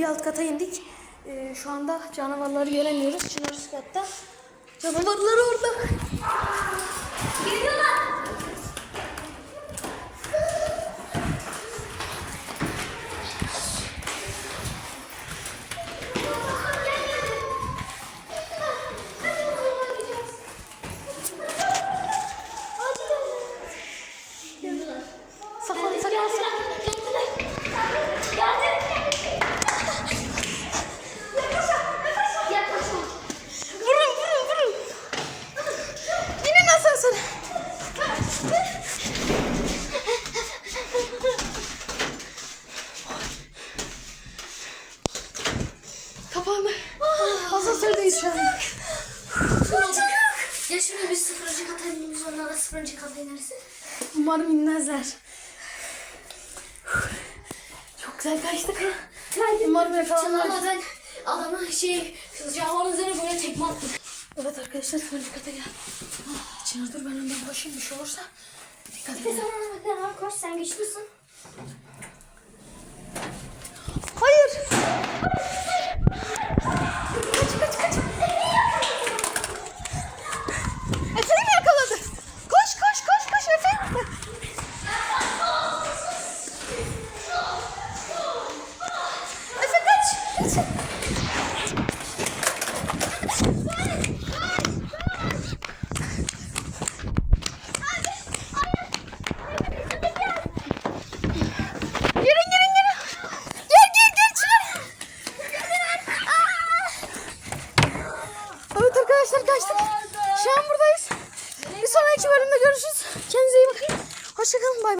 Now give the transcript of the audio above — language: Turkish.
bir alt kata indik. Ee, şu anda canavarları göremiyoruz. Çınar üst katta. Canavarlar orada. Geliyorlar. Saklan saklan saklan. Kapandı. Asansördeyiz şu an. Ya şimdi biz sıfırıncı kata indiğimiz onlara sıfırıncı kata inerse. Umarım inmezler. Çok güzel kaçtık. Umarım yakalanmaz. Ben adamın şey canavarın üzerine böyle tekme attım. Evet arkadaşlar sıfırıncı kata gel. Ah, Çınar dur ben önden koşayım bir şey olursa. Dikkat edin. sen ona bak koş sen güçlüsün. arkadaşlar kaçtık. Şu an buradayız. Bir sonraki bölümde görüşürüz. Kendinize iyi bakın. Hoşçakalın. Bay bay.